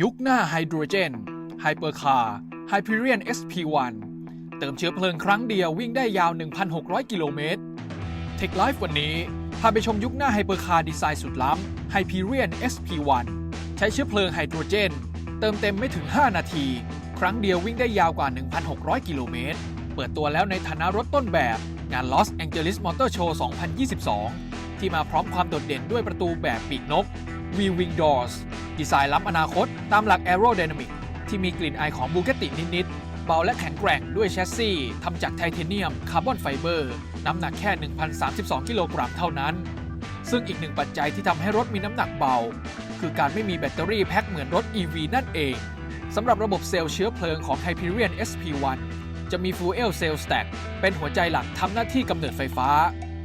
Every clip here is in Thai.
ยุคหน้าไฮโดรเจนไฮเปอร์คาร์ไฮพีเรียน SP1 เติมเชื้อเพลิงครั้งเดียววิ่งได้ยาว 1,600 กิโลเมตร Tech Life วันนี้ พาไปชมยุคหน้าไฮเปอร์คาร์ดีไซน์สุดล้ำ Hyperion SP1 ใช้เชื้อเพลิงไฮโดรเจน เติมเต็มไม่ถึง 5 นาที ครั้งเดียววิ่งได้ยาวกว่า 1,600 กิโลเมตร เปิดตัวแล้วในฐานะรถต้นแบบงาน Los Angeles Motor Show 2022 ที่มาพร้อมความโดดเด่นด้วยประตูแบบปีกนก V Wing Doors ดีไซน์ล้ำอนาคตตามหลัก Aerodynamic ที่มีกลิ่นอายของบูเกตินิด ๆ เบาและแข็งแกร่งด้วยแชสซีทำจากไทเทเนียมคาร์บอนไฟเบอร์ น้ำหนักแค่ 1,032 กิโลกรัมเท่านั้น ซึ่งอีกหนึ่งปัจจัยที่ทำให้รถมีน้ำหนักเบา คือการไม่มีแบตเตอรี่แพ็คเหมือนรถ EV นั่นเองสำหรับระบบเซลล์เชื้อเพลิงของ Hyperion SP1 จะมี Fuel Cell Stack เป็นหัวใจหลักทำหน้าที่กำเนิดไฟฟ้า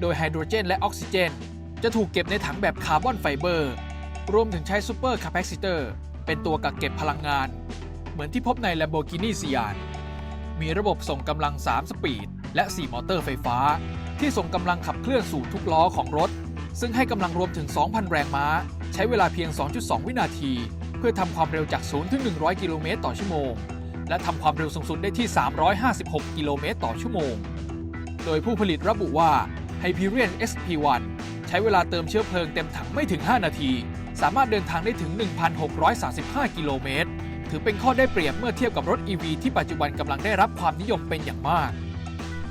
โดยไฮโดรเจนและออกซิเจน จะถูกเก็บในถังแบบคาร์บอนไฟเบอร์ รวมถึงใช้ซูเปอร์คาป a ซิเตอร์เป็นตัวกักเก็บพลังงาน เหมือนที่พบใน Lamborghini Sian มีระบบส่งกำลัง 3 สปีด และ 4 มอเตอร์ไฟฟ้า ที่ส่งกำลังขับเคลื่อนสู่ทุกล้อของรถ ซึ่งให้กำลังรวมถึง 2,000 แรงม้า ใช้เวลาเพียง 2.2 วินาที เพื่อทำความเร็วจาก 0 ถึง 100 กิโลเมตรต่อชั่วโมง และทำความเร็วสูงสุดได้ที่ 356 กิโลเมตรต่อชั่วโมง โดยผู้ผลิตระบุว่า Hyperion SP1 ใช้เวลาเติมเชื้อเพลิงเต็มถังไม่ถึง 5 นาที สามารถเดินทางได้ถึง 1,635 กิโลเมตร ถือเป็นข้อได้เปรียบเมื่อเทียบกับรถ EV ที่ปัจจุบันกำลังได้รับความนิยมเป็นอย่างมาก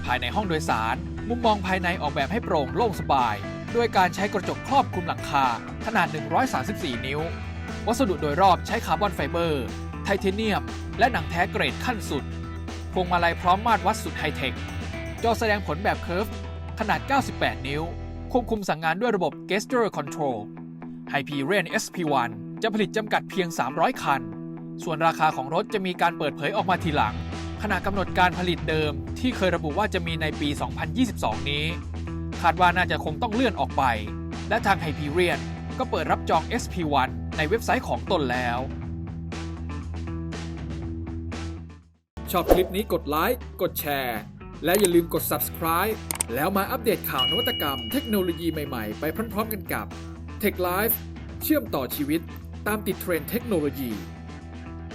ภายในห้องโดยสาร มุมมองภายในออกแบบให้โปร่งโล่งสบาย ด้วยการใช้กระจกครอบคลุมหลังคา ขนาด 134 นิ้ว วัสดุโดยรอบใช้คาร์บอนไฟเบอร์ ไทเทเนียม และหนังแท้เกรดขั้นสุด พวงมาลัยพร้อมมาตรวัดสุดไฮเทค จอแสดงผลแบบเคิร์ฟขนาด 98 นิ้ว ควบคุมสั่งงานด้วยระบบ Gesture Control Hyperion SP1 จะผลิตจำกัดเพียง 300 คัน ส่วนราคาของรถจะมีการเปิดเผยออกมาทีหลัง ขณะกำหนดการผลิตเดิมที่เคยระบุว่าจะมีในปี 2022 นี้ คาดว่าน่าจะคงต้องเลื่อนออกไป และทาง Hyperion ก็เปิดรับจอง SP1 ในเว็บไซต์ของตนแล้ว ชอบคลิปนี้กดไลค์ กดแชร์ และอย่าลืมกด subscribe แล้วมาอัปเดตข่าวนวัตกรรมเทคโนโลยีใหม่ ๆ ไปพร้อม ๆ กันกับ Tech Life เชื่อมต่อชีวิตตามติดเทรนด์เทคโนโลยี